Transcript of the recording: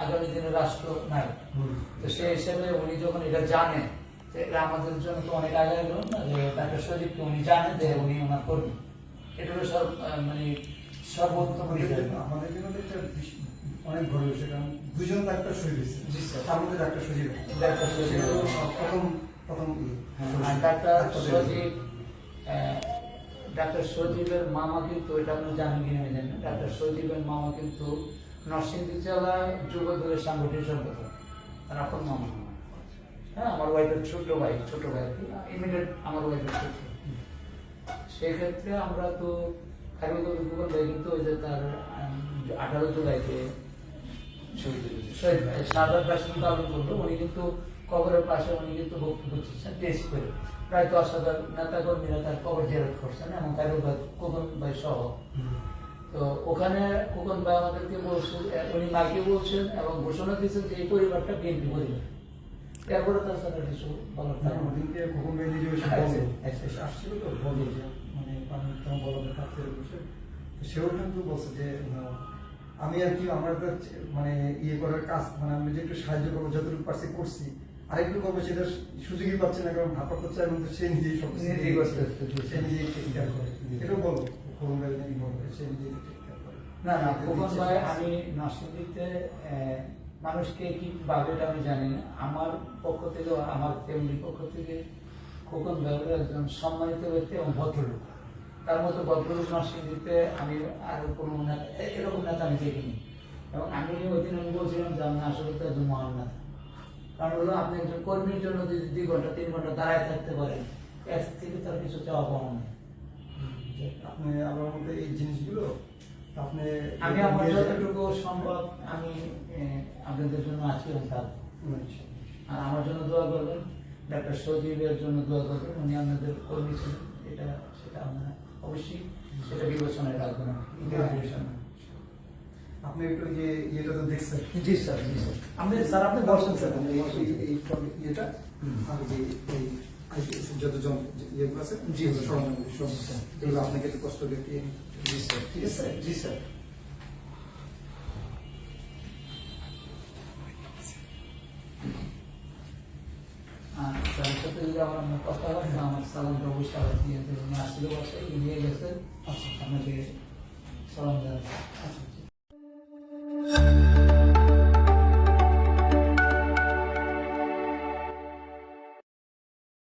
আগামী দিনে রাষ্ট্র নাই। তো সেই হিসেবে উনি যখন এটা জানেন এটা আমাদের জন্য তো অনেক আগে গেল না যে ডাক্তার সজীবকে উনি জানেন যে উনি ওনার কর্মী। এটা হলো সব মানে সর্বোত্তম আমাদের জন্য- একটা অনেক বড় বিষয় কারণ দুজন ডাক্তার স্যার। তার মধ্যে ডাক্তার সজীব ডাক্তার সজীব। প্রথম প্রথম ডাক্তার সজীব ডাক্তার সজীবের মামা কিন্তু এটা আপনি জানেন কিনা আমি জানি না। ডাক্তার সজীবের মামা কিন্তু নরসিংদী জেলা যুব দলের সাংগঠনিক সম্পাদক আর আপন হ্যাঁ আমার ওয়াইফের ছোট ভাই ছোট ভাই ইমিডিয়েট আমার ওয়াইফের ছোট। সেক্ষেত্রে আমরা তো খাইবুল ভূগোল কিন্তু ওই যে তার আঠারো জুলাইতে শহীদ ভাই সারদার ব্যাসন পালন করল উনি কিন্তু কবরের পাশে উনি কিন্তু বক্তব্য দিচ্ছেন টেস্ট করে। প্রায় দশ হাজার নেতা কর্মীরা তার কবর জেরত করছেন, এবং কাইরুল ভাই কোকন ভাই সহ। তো ওখানে কোকন ভাই আমাদেরকে বলছেন উনি মাকে বলছেন এবং ঘোষণা দিয়েছেন যে এই পরিবারটা বিএনপি পরিবার। এরপরে তার সাথে কিছু বলার খোকন আচ্ছা, আসছিল তো মানে সেও কিন্তু বলছে যে আমি আর কি আমার মানে ইয়ে করার কাজ মানে আমি যে একটু সাহায্য করব যতটুকু পারছি করছি। আরেকটু করব সেটা সুযোগই পাচ্ছে না কারণ ভারপ্রাপ্ত চেয়ারম্যান তো সে নিজেই সে নিজেই করে। এটাও বলো খোকন নাকি বলবে? না না খোকন ভাই আমি নরসিংদীতে মানুষকে কি ভাবে আমি জানি না। আমার পক্ষ থেকে আমার ফ্যামিলির পক্ষ থেকে খোকন ভাই একজন সম্মানিত ব্যক্তি এবং ভদ্রলোক। তার মতো ভদ্রলোক নরসিংদীতে আমি আর কোনো এরকম নেতা আমি দেখিনি। এবং আমি ওই দিন আমি বলছিলাম যে আমি আসলে তো একজন মহান নেতা। কারণ হলো আপনি একজন কর্মীর জন্য যদি দুই ঘণ্টা তিন ঘণ্টা দাঁড়ায় থাকতে পারেন এর থেকে তার কিছু চাওয়া পাওয়া নেই। আপনি আমার মধ্যে এই জিনিসগুলো আপনি আমি আমার যতটুকু সম্ভব আমি আপনাদের জন্য আছি আচ্ছা। আর আমার জন্য দোয়া করবেন ডাক্তার সজীবের জন্য দোয়া করবেন উনি আপনাদের কর্মী ছিলেন এটা সেটা আমরা অবশ্যই সেটা বিবেচনায় রাখবেন আপনি একটু যে ইয়েটা তো দেখছেন জি স্যার জি স্যার আপনি স্যার আপনি বসেন স্যার এই- ইয়েটা। আর যে যত ইয়েগুলো আছে। এগুলো আপনাকে একটু কষ্ট দিয়ে জি স্যার। ঠিক আছে? জি স্যার। সাথে যদি আমার কথা হয় না আমার সালামটা অবশ্যই আবার দিয়ে দেবেন। আসলে বসে নিয়ে গেছেন আপনাকে সালাম জানাচ্ছি। আচ্ছা।